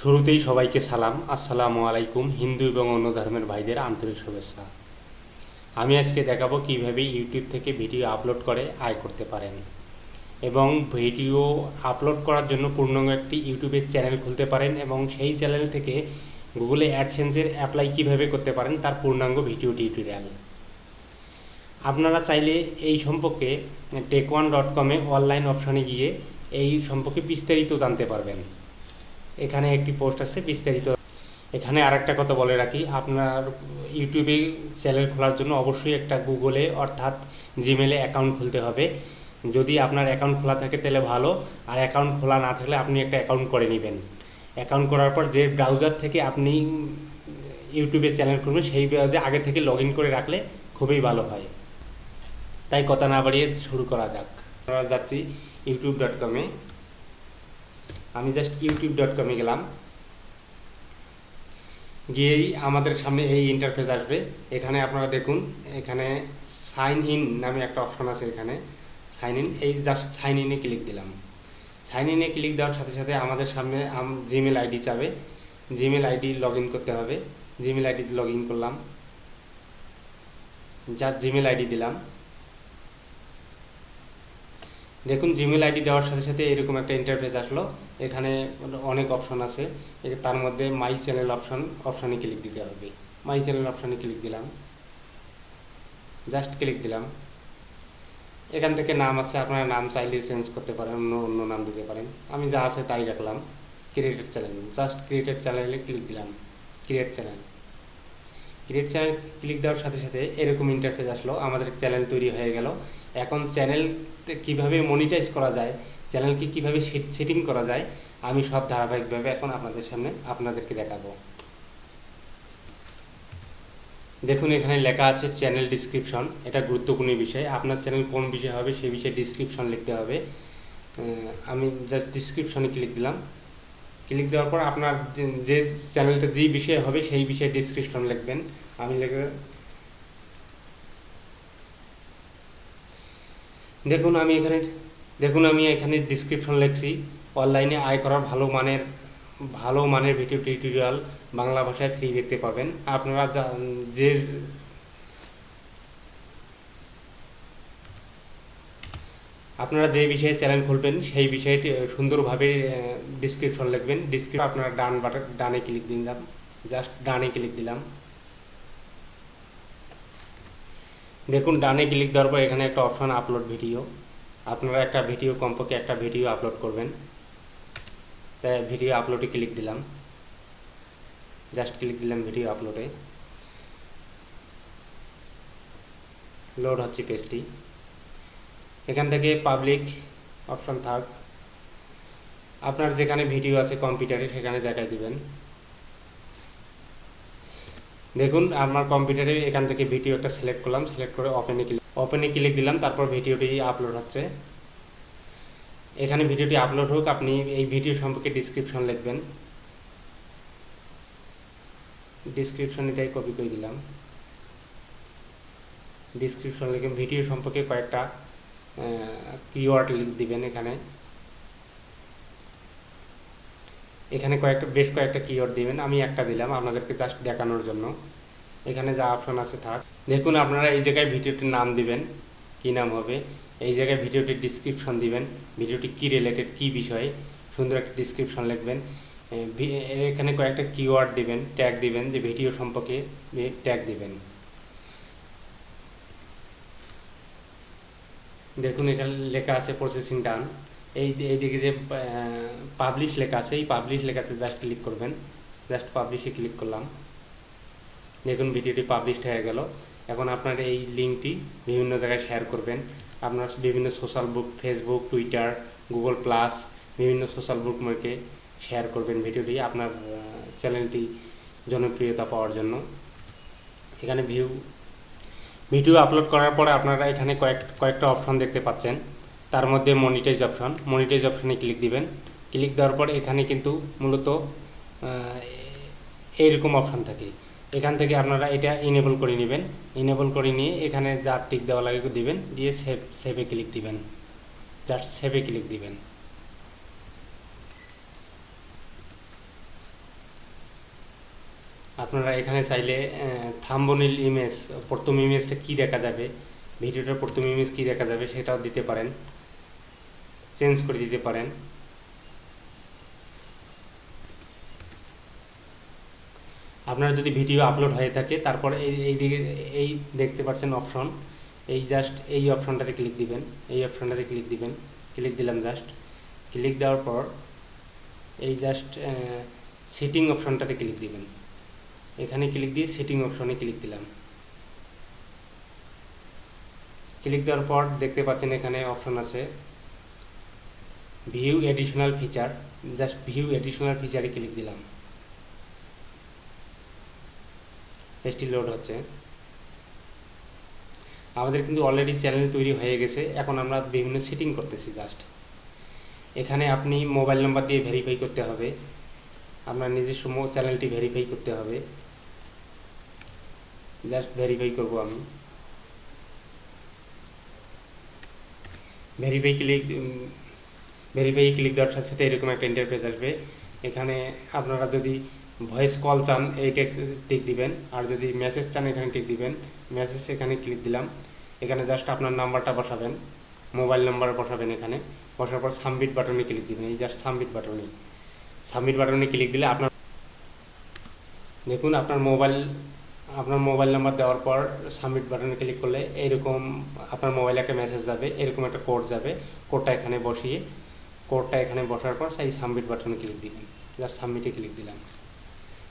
শুরুতেই সবাইকে সালাম। আসসালামু আলাইকুম, হিন্দু এবং অন্য ধর্মের ভাইদের আন্তরিক শুভেচ্ছা। আমি আজকে দেখাবো কীভাবে ইউটিউব থেকে ভিডিও আপলোড করে আয় করতে পারেন। এবং ভিডিও আপলোড করার জন্য পূর্ণাঙ্গ একটি ইউটিউবের চ্যানেল খুলতে পারেন এবং সেই চ্যানেল থেকে গুগলে অ্যাডসেন্সের অ্যাপ্লাই কীভাবে করতে পারেন তার পূর্ণাঙ্গ ভিডিও টিউটোরিয়াল। আপনারা চাইলে এই সম্পর্কে টেকওয়ান ডট কমে অনলাইন অপশনে গিয়ে এই সম্পর্কে বিস্তারিত জানতে পারবেন। এখানে একটি পোস্ট আছে বিস্তারিত। এখানে আরেকটা কথা বলে রাখি, আপনার ইউটিউবে চ্যানেল খোলার জন্য অবশ্যই একটা গুগলে অর্থাৎ জিমেলে অ্যাকাউন্ট খুলতে হবে। যদি আপনার অ্যাকাউন্ট খোলা থাকে তাহলে ভালো, আর অ্যাকাউন্ট খোলা না থাকলে আপনি একটা অ্যাকাউন্ট করে নেবেন। অ্যাকাউন্ট করার পর যে ব্রাউজার থেকে আপনি ইউটিউবে চ্যানেল খুলবেন, সেই ব্রাউজে আগে থেকে লগ করে রাখলে খুবই ভালো হয়। তাই কথা না বাড়িয়ে শুরু করা যাক। আমরা যাচ্ছি ইউটিউব ডট কমে আমি জাস্ট ইউটিউব ডট কমে গেলাম। গিয়েই আমাদের সামনে এই ইন্টারফেস আসবে। এখানে আপনারা দেখুন, এখানে সাইন ইন নামে একটা অপশন আছে এখানে। সাইন ইন এই জাস্ট সাইন ইনে ক্লিক দিলাম। সাইন ইনে ক্লিক দেওয়ার সাথে সাথে আমাদের সামনে জিমেল আইডি চাবে। জিমেল আইডি লগ করতে হবে। জিমেল আইডি লগ করলাম। যার জিমেল আইডি দিলাম। দেখুন জিমেল আইডি দেওয়ার সাথে সাথে এরকম একটা ইন্টারফেস আসলো। এখানে অনেক অপশন আছে। তার মধ্যে মাই চ্যানেল অপশন অপশানে ক্লিক দিতে হবে। মাই চ্যানেল অপশানে ক্লিক দিলাম। জাস্ট ক্লিক দিলাম। এখান থেকে নাম আছে, আপনারা নাম চাইলে চেঞ্জ করতে পারেন, অন্য অন্য নাম দিতে পারেন। আমি যা আছে তাই রাখলাম। ক্রিয়েটেড চ্যানেল জাস্ট ক্রিয়েটেড চ্যানেলে ক্লিক দিলাম। Create channel create channel click দেওয়ার সাথে সাথে এরকম ইন্টারফেস আসলো, আমাদের চ্যানেল তৈরি হয়ে গেল। এখন চ্যানেল কীভাবে মনিটাইজ করা যায় চ্যানেলকে কীভাবে সেটিং করা যায়, আমি সব ধারাবাহিকভাবে এখন আপনাদের সামনে আপনাদেরকে দেখাবো। দেখুন, এখানে লেখা আছে চ্যানেল ডিসক্রিপশন এটা গুরুত্বপূর্ণ বিষয়। আপনার চ্যানেল কোন বিষয় হবে সেই বিষয়ে ডিসক্রিপশন লিখতে হবে। আমি জাস্ট ডিসক্রিপশনে ক্লিক দিলাম। ক্লিক দেওয়ার পর আপনার যে চ্যানেলটা যে বিষয়ে হবে সেই বিষয়ে ডিসক্রিপশন লিখবেন। আমি লিখে দেখুন আমি এখানে, দেখুন আমি এখানে ডিসক্রিপশন লিখছি। অনলাইনে আয় করার ভালো মানের ভালো মানের ভিডিও টিউটোরিয়াল বাংলা ভাষায় ফ্রি দেখতে পাবেন। আপনারা যে আপনারা যে বিষয়ে চ্যানেল খুলবেন, সেই বিষয়টি সুন্দরভাবে ডিসক্রিপশন লিখবেন। ডিসক্রিপ আপনারা ডান বাটন ডানে ক্লিক দিলাম। জাস্ট ডানে ক্লিক দিলাম। দেখুন, ডানে ক্লিক দেওয়ার পর এখানে একটা অপশন আপলোড ভিডিও আপনারা একটা ভিডিও কমপক্ষে একটা ভিডিও আপলোড করবেন। তাই ভিডিও আপলোডে ক্লিক দিলাম। জাস্ট ক্লিক দিলাম ভিডিও আপলোডে লোড হচ্ছে পেজটি এখান থেকে পাবলিক অপশন থাক। আপনার যেখানে ভিডিও আছে কম্পিউটারে সেখানে দেখাই দিবেন। দেখুন, আমার কম্পিউটারে এখান থেকে ভিডিও একটা সিলেক্ট করলাম সিলেক্ট করে ওপেনে ক্লিক ওপেনে ক্লিক দিলাম, তারপর ভিডিওটি আপলোড হচ্ছে। এখানে ভিডিওটি আপলোড হোক, আপনি এই ভিডিও সম্পর্কে ডিসক্রিপশন লিখবেন। ডিসক্রিপশন এটাই কপি করে দিলাম। ডিসক্রিপশন লিখে ভিডিও সম্পর্কে কয়েকটা কিওয়ার্ড লিখ দিবেন এখানে। এখানে কয়েকটা, বেশ কয়েকটা কিওয়ার্ড দিবেন, আমি একটা দিলাম আপনাদেরকে জাস্ট দেখানোর জন্য। এখানে যা অপশন আছে থাক। দেখুন, আপনারা এই জায়গায় ভিডিওটির নাম দিবেন, কি নাম হবে? এই জায়গায় ভিডিওটির ডিসক্রিপশন দিবেন, ভিডিওটি কি রিলেটেড কি বিষয়ে? সুন্দর একটা ডিসক্রিপশন লিখবেন। এখানে কয়েকটা কিওয়ার্ড দিবেন ট্যাগ দিবেন, যে ভিডিও সম্পর্কে ট্যাগ দিবেন। দেখুন, এখানে লেখা আছে প্রসেসিং ডান এই এইদিকে যে পাবলিশ লেখা আছে, এই পাবলিশ লেখা আছে জাস্ট ক্লিক করবেন। জাস্ট পাবলিশে ক্লিক করলাম। দেখুন, ভিডিওটি পাবলিশড হয়ে গেল। এখন আপনার এই লিঙ্কটি বিভিন্ন জায়গায় শেয়ার করবেন। আপনার বিভিন্ন social book Facebook Twitter Google plus বিভিন্ন সোশ্যাল বুকমার্কে শেয়ার করবেন ভিডিওটি আপনার চ্যানেলটি জনপ্রিয়তা পাওয়ার জন্য। এখানে ভিউ ভিডিও আপলোড করার পরে আপনারা এখানে কয়েক, কয়েকটা অপশন দেখতে পাচ্ছেন। তার মধ্যে মনিটাইজ অপশন মনিটাইজ অপশনে ক্লিক দিবেন। ক্লিক দেওয়ার পর এখানে কিন্তু মূলত এইরকম অপশন থাকে। এখান থেকে আপনারা এটা ইনেবল করে নেবেন। ইনেবল করে নিয়ে এখানে যা টিক দেওয়া লাগে দিবেন। দিয়ে সেভ সেভে ক্লিক দিবেন। জাস্ট সেভে ক্লিক দিবেন। আপনারা এখানে চাইলে থাম্বনিল ইমেজ, প্রথম ইমেজটা কি দেখা যাবে, ভিডিওটার প্রথম ইমেজ কি দেখা যাবে সেটাও দিতে পারেন, চেঞ্জ করে দিতে পারেন। আপনার যদি ভিডিও আপলোড হয়ে থাকে, তারপর এই এই দিকে, এই দেখতে পাচ্ছেন অপশন, এই জাস্ট এই অপশনটাতে ক্লিক দিবেন, এই অপশনটাতে ক্লিক দিবেন, ক্লিক দিলাম জাস্ট, ক্লিক দেওয়ার পর এই জাস্ট সেটিং অপশনটাতে ক্লিক দিবেন। এখানে ক্লিক দিয়ে সেটিং অপশনে ক্লিক দিলাম। ক্লিক দেওয়ার পর দেখতে পাচ্ছেন এখানে অপশন আছে view additional feature just view additional ফিচারে click দিলাম। পেজটি লোড হচ্ছে। আমাদের কিন্তু অলরেডি চ্যানেল তৈরি হয়ে গেছে, এখন আমরা বিভিন্ন সেটিং করতেছি জাস্ট এখানে আপনি মোবাইল নাম্বার দিয়ে ভেরিফাই করতে হবে। আপনার নিজের নিজস্ব চ্যানেলটি ভেরিফাই করতে হবে। জাস্ট ভেরিফাই করব আমি। ভেরিফাই ক্লিক ভেরিফাই ক্লিক দেওয়ার সাথে সাথে এরকম একটা ইন্টারফেস আসবে। এখানে আপনারা যদি ভয়েস কল চান, এইটা টিক দিবেন। আর যদি মেসেজ চান, এখানে টিক দিবেন। মেসেজ এখানে ক্লিক দিলাম। এখানে জাস্ট আপনার নাম্বারটা বসাবেন। মোবাইল নাম্বার বসাবেন এখানে। বসার পর সাবমিট বাটনে ক্লিক দিবেন। এই জাস্ট সাবমিট বাটনে সাবমিট বাটনে ক্লিক দিলে আপনার দেখুন, আপনার মোবাইল আপনার মোবাইল নাম্বার দেওয়ার পর সাবমিট বাটনে ক্লিক করলে এরকম আপনার মোবাইলে একটা মেসেজ যাবে, এরকম একটা কোড যাবে কোডটা এখানে বসিয়ে কোডটা এখানে বসার পর সেই সাবমিট বাটনে ক্লিক দিবেন জাস্ট সাবমিটে ক্লিক দিলাম।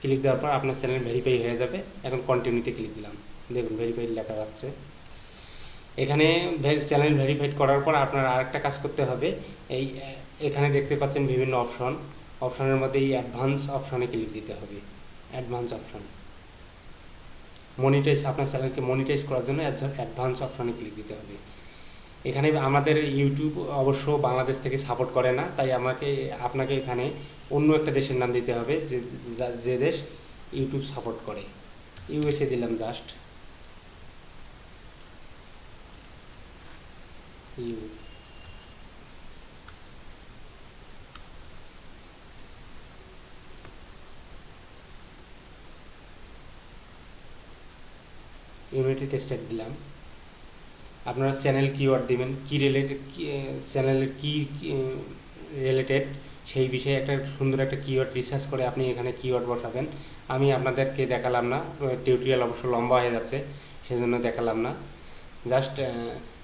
ক্লিক দেওয়ার পর আপনার চ্যানেল ভেরিফাই হয়ে যাবে। এখন কন্টিনিউতে ক্লিক দিলাম। দেখুন ভেরিফাই লেখা যাচ্ছে। এখানে চ্যানেল ভেরিফাইড করার পর আপনার আরেকটা কাজ করতে হবে। এই, এখানে দেখতে পাচ্ছেন বিভিন্ন অপশন অপশনের মধ্যে এই অ্যাডভান্স অপশনে ক্লিক দিতে হবে। অ্যাডভান্স অপশন মনিটাইজ আপনার চ্যানেলকে মনিটাইজ করার জন্য অ্যাডভান্স অপশনে ক্লিক দিতে হবে। এখানে আমাদের ইউটিউব অবশ্য বাংলাদেশ থেকে সাপোর্ট করে না, তাই আমাকে, আপনাকে এখানে অন্য একটা দেশের নাম দিতে হবে, যে যে দেশ ইউটিউব সাপোর্ট করে। ইউএসএ দিলাম জাস্ট ইউ ইউনাইটেড স্টেট দিলাম। আপনারা চ্যানেল কিওয়ার্ড দিবেন, কি রিলেটেড চ্যানেলের কি রিলেটেড সেই বিষয়ে একটা সুন্দর একটা কিওয়ার্ড রিসার্চ করে আপনি এখানে কিওয়ার্ড বসাবেন। আমি আপনাদেরকে দেখালাম না টিউটোরিয়াল অবশ্য লম্বা হয়ে যাচ্ছে, সেজন্য দেখালাম না। জাস্ট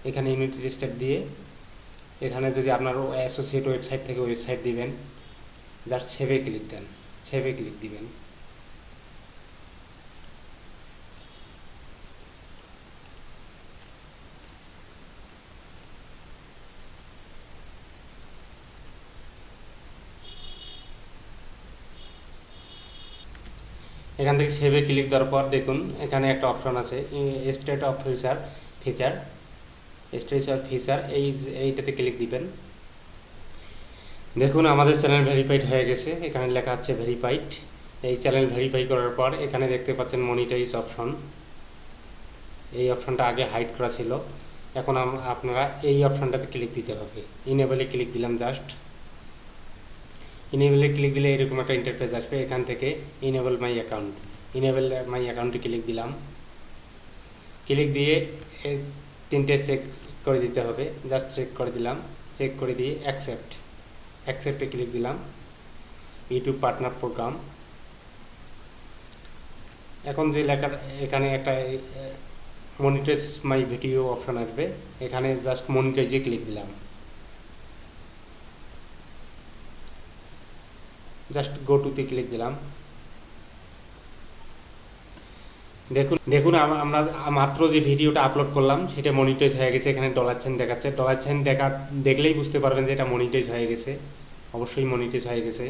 এখানে ইউনাইটেড স্টেট দিয়ে, এখানে যদি আপনার অ্যাসোসিয়েট ওয়েবসাইট থেকে ওয়েবসাইট দিবেন জাস্ট সেভে ক্লিক দেন সেভে ক্লিক দিবেন। এখান থেকে সেভে ক্লিক দেওয়ার পর দেখুন, এখানে একটা অপশন আছে state of feature feature state of feature এই, এইটাতে ক্লিক দিবেন। দেখুন, আমাদের চ্যানেল ভেরিফাইড হয়ে গেছে, এখানে লেখা আছে ভেরিফাইড এই চ্যানেল ভেরিফাই করার পর এখানে দেখতে পাচ্ছেন মনিটাইজ অপশন এই অপশনটা আগে হাইড করা ছিল, এখন আপনারা এই অপশনটাতে ক্লিক দিতে হবে। ইনেবলে ক্লিক দিলাম জাস্ট ইনেবলে ক্লিক দিলে এরকম একটা ইন্টারফেস আসবে, এখান থেকে enable my account enable my অ্যাকাউন্টে ক্লিক দিলাম। ক্লিক দিয়ে তিনটে চেক করে দিতে হবে। জাস্ট চেক করে দিলাম। চেক করে দিয়ে অ্যাকসেপ্ট অ্যাকসেপ্টে ক্লিক দিলাম। ইউটিউব পার্টনার প্রোগ্রাম এখন যে লেখার এখানে একটা মনিটাইজ মাই ভিডিও অপশন আসবে। এখানে জাস্ট মনিটাইজে ক্লিক দিলাম। জাস্ট গো টুতে ক্লিক দিলাম। দেখুন দেখুন আমরা, মাত্র যে ভিডিওটা আপলোড করলাম, সেটা মনিটাইজ হয়ে গেছে, এখানে ডলার সাইন দেখাচ্ছে। ডলার সাইন দেখা, দেখলেই বুঝতে পারবেন যে এটা মনিটাইজ হয়ে গেছে। অবশ্যই মনিটাইজ হয়ে গেছে।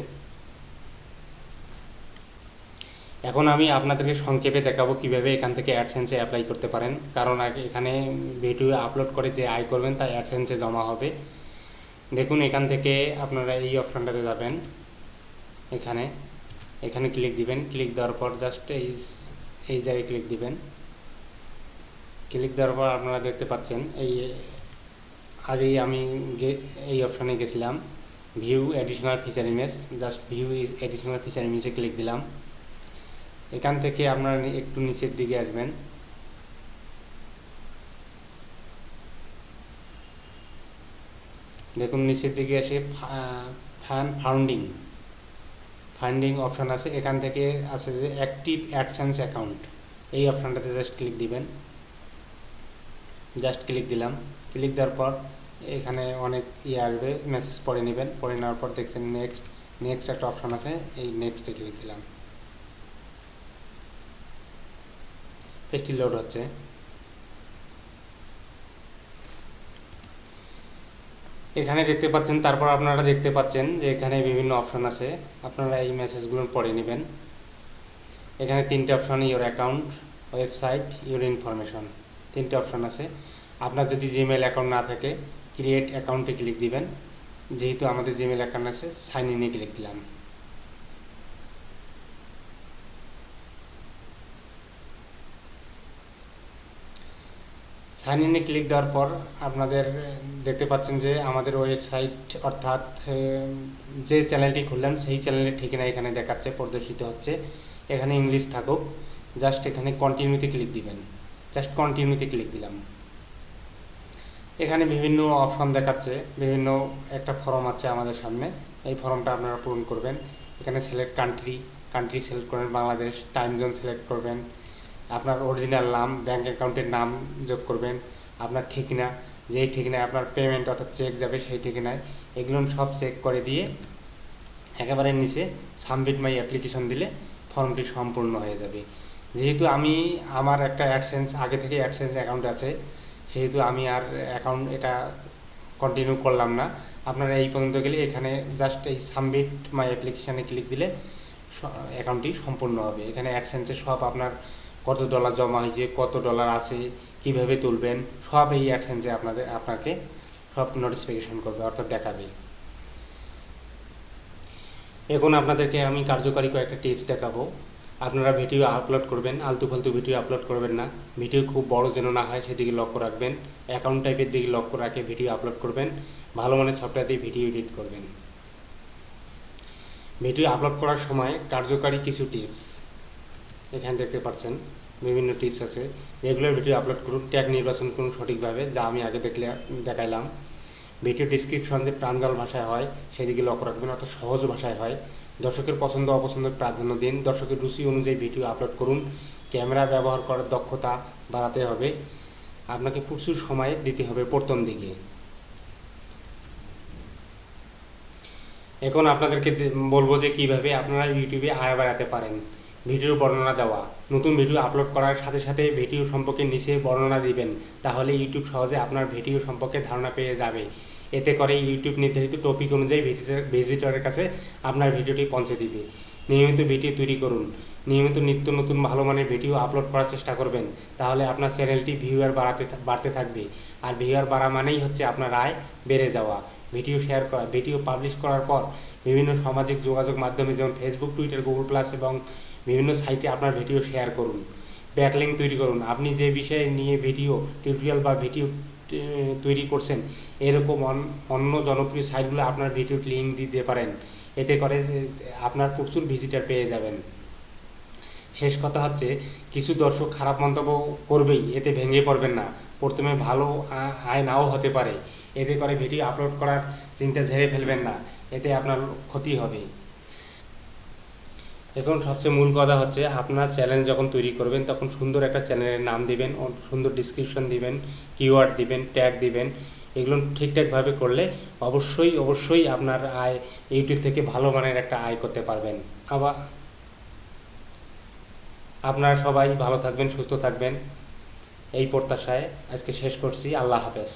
এখন আমি আপনাদেরকে সংক্ষেপে দেখাবো কীভাবে এখান থেকে অ্যাডসেন্সে অ্যাপ্লাই করতে পারেন। কারণ এখানে ভিডিও আপলোড করে যে আয় করবেন, তা অ্যাডসেন্সে জমা হবে। দেখুন, এখান থেকে আপনারা এই অপশানটাতে যাবেন। এখানে এখানে ক্লিক দিবেন। ক্লিক দেওয়ার পর জাস্ট এই এই জায়গায় ক্লিক দিবেন। ক্লিক দেওয়ার পর আপনারা দেখতে পাচ্ছেন, এই, আগেই আমি এই অপশানে গেছিলাম। View additional feature image just view is additional feature ইমেজে click দিলাম। এখান থেকে আপনারা একটু নিচের দিকে আসবেন। দেখুন, নিচের দিকে এসে ফান ফাউন্ডিং ফান্ডিং অপশান আছে, এখান থেকে আছে যে অ্যাক্টিভ অ্যাডসেন্স অ্যাকাউন্ট। এই অপশানটাতে জাস্ট ক্লিক দিবেন। জাস্ট ক্লিক দিলাম। ক্লিক দেওয়ার পর এখানে অনেক ইয়ে আসবে, মেসেজ পড়ে নেবেন। পড়ে নেওয়ার পর দেখছেন নেক্সট নেক্সট একটা অপশান আছে, এই নেক্সটে ক্লিক দিলাম। পেজটি লোড হচ্ছে। এখানে দেখতে পাচ্ছেন, তারপর আপনারা দেখতে পাচ্ছেন যে এখানে বিভিন্ন অপশান আছে। আপনারা এই মেসেজগুলো পড়ে নেবেন। এখানে তিনটে option your account website your information তিনটে অপশান আছে। আপনার যদি জিমেল অ্যাকাউন্ট না থাকে ক্রিয়েট অ্যাকাউন্টে ক্লিক দিবেন। যেহেতু আমাদের জিমেল অ্যাকাউন্ট আছে সাইন ইনে ক্লিক দিলাম। সাইন ইনে ক্লিক দেওয়ার পর আপনাদের দেখতে পাচ্ছেন যে আমাদের ওয়েবসাইট অর্থাৎ যে চ্যানেলটি খুললাম, সেই চ্যানেলের ঠিকানা এখানে দেখাচ্ছে, প্রদর্শিত হচ্ছে। এখানে ইংলিশ থাকুক। জাস্ট এখানে কন্টিনিউতে ক্লিক দিবেন। জাস্ট কন্টিনিউতে ক্লিক দিলাম। এখানে বিভিন্ন অপশন দেখাচ্ছে। বিভিন্ন একটা ফর্ম আছে আমাদের সামনে। এই ফর্মটা আপনারা পূরণ করবেন। এখানে সিলেক্ট কান্ট্রি কান্ট্রি সিলেক্ট করবেন বাংলাদেশ টাইম জোন সিলেক্ট করবেন। আপনার অরিজিনাল নাম ব্যাঙ্ক অ্যাকাউন্টের নাম যোগ করবেন। আপনার ঠিকানা, যেই ঠিকানায় আপনার পেমেন্ট অর্থাৎ চেক যাবে সেই ঠিকানায়। এগুলো সব চেক করে দিয়ে একেবারে নিচে সাবমিট মাই অ্যাপ্লিকেশন দিলে ফর্মটি সম্পূর্ণ হয়ে যাবে। যেহেতু আমি, আমার একটা অ্যাডসেন্স আগে থেকে অ্যাডসেন্স অ্যাকাউন্ট আছে, সেহেতু আমি আর অ্যাকাউন্ট এটা কন্টিনিউ করলাম না। আপনারা এই পর্যন্ত গেলে এখানে জাস্ট এই সাবমিট মাই অ্যাপ্লিকেশানে ক্লিক দিলে অ্যাকাউন্টটি সম্পূর্ণ হবে। এখানে অ্যাডসেন্সে সব আপনার কত ডলার জমা হয়েছে, কত ডলার আছে, কীভাবে তুলবেন, সব এই অ্যাডসেন্সে আপনাদের, আপনাকে সব নোটিফিকেশন করবে, অর্থাৎ দেখাবে। এখন আপনাদেরকে আমি কার্যকারী কয়েকটা টিপস দেখাবো। আপনারা ভিডিও আপলোড করবেন, আলতু ফালতু ভিডিও আপলোড করবেন না। ভিডিও খুব বড় যেন না হয়, সেদিকে লক্ষ্য রাখবেন। অ্যাকাউন্ট টাইপের দিকে লক্ষ্য রাখে ভিডিও আপলোড করবেন। ভালো মানের সফটওয়্যার দিয়ে ভিডিও এডিট করবেন। ভিডিও আপলোড করার সময় কার্যকারী কিছু টিপস এখানে দেখতে পাচ্ছেন, বিভিন্ন টিপস আছে। রেগুলার ভিডিও আপলোড করুন ট্যাগ নির্বাচন করুন সঠিকভাবে। যা আমি আগে দেখলে, দেখাইলাম। ভিডিও ডিসক্রিপশন যে প্রাঞ্জল ভাষায় হয়, সেদিকে লক্ষ্য রাখবেন, অর্থাৎ সহজ ভাষায় হয়। দর্শকের পছন্দ, অপছন্দের প্রাধান্য দিন। দর্শকের রুচি অনুযায়ী ভিডিও আপলোড করুন। ক্যামেরা ব্যবহার করার দক্ষতা বাড়াতে হবে। আপনাকে প্রচুর সময় দিতে হবে প্রথম দিকে। এখন আপনাদেরকে বলব যে কীভাবে আপনারা ইউটিউবে আয় বাড়াতে পারেন। ভিডিও বর্ণনা দেওয়া। নতুন ভিডিও আপলোড করার সাথে সাথে ভিডিও সম্পর্কে নিচে বর্ণনা দিবেন, তাহলে ইউটিউব সহজে আপনার ভিডিও সম্পর্কে ধারণা পেয়ে যাবে। এতে করে ইউটিউব নির্ধারিত টপিক অনুযায়ী ভিজিটরের কাছে আপনার ভিডিওটি পৌঁছে দিবে। নিয়মিত ভিডিও তৈরি করুন। নিয়মিত নিত্য নতুন ভালো মানের ভিডিও আপলোড করার চেষ্টা করবেন, তাহলে আপনার চ্যানেলটি ভিউয়ার বাড়াতে বাড়তে থাকবে। আর ভিউয়ার বাড়া মানেই হচ্ছে আপনার আয় বেড়ে যাওয়া। ভিডিও শেয়ার করা ভিডিও পাবলিশ করার পর বিভিন্ন সামাজিক যোগাযোগ মাধ্যমে যেমন ফেসবুক টুইটার গুগল প্লাস এবং বিভিন্ন সাইটে আপনার ভিডিও শেয়ার করুন ব্যাকলিং তৈরি করুন। আপনি যে বিষয়ে নিয়ে ভিডিও টিউটোরিয়াল বা ভিডিও তৈরি করছেন, এরকম অন্য জনপ্রিয় সাইটগুলো আপনার ভিডিও লিঙ্ক দিতে পারেন। এতে করে আপনার প্রচুর ভিজিটার পেয়ে যাবেন। শেষ কথা হচ্ছে, কিছু দর্শক খারাপ মন্তব্য করবেই, এতে ভেঙে পড়বেন না। প্রথমে ভালো আয় নাও হতে পারে। এতে করে ভিডিও আপলোড করার চিন্তা ঝেড়ে ফেলবেন না। এতে আপনার ক্ষতি হবে। এখন সবচেয়ে মূল কথা হচ্ছে, আপনার চ্যানেল যখন তৈরি করবেন, তখন সুন্দর একটা চ্যানেলের নাম দিবেন সুন্দর ডিসক্রিপশন দিবেন কিওয়ার্ড দিবেন ট্যাগ দিবেন, এগুলো ঠিকঠাকভাবে করলে অবশ্যই অবশ্যই আপনার আয় ইউটিউব থেকে ভালো মানের একটা আয় করতে পারবেন। আবার আপনারা সবাই ভালো থাকবেন, সুস্থ থাকবেন। এই প্রত্যাশায় আজকে শেষ করছি। আল্লাহ হাফেজ।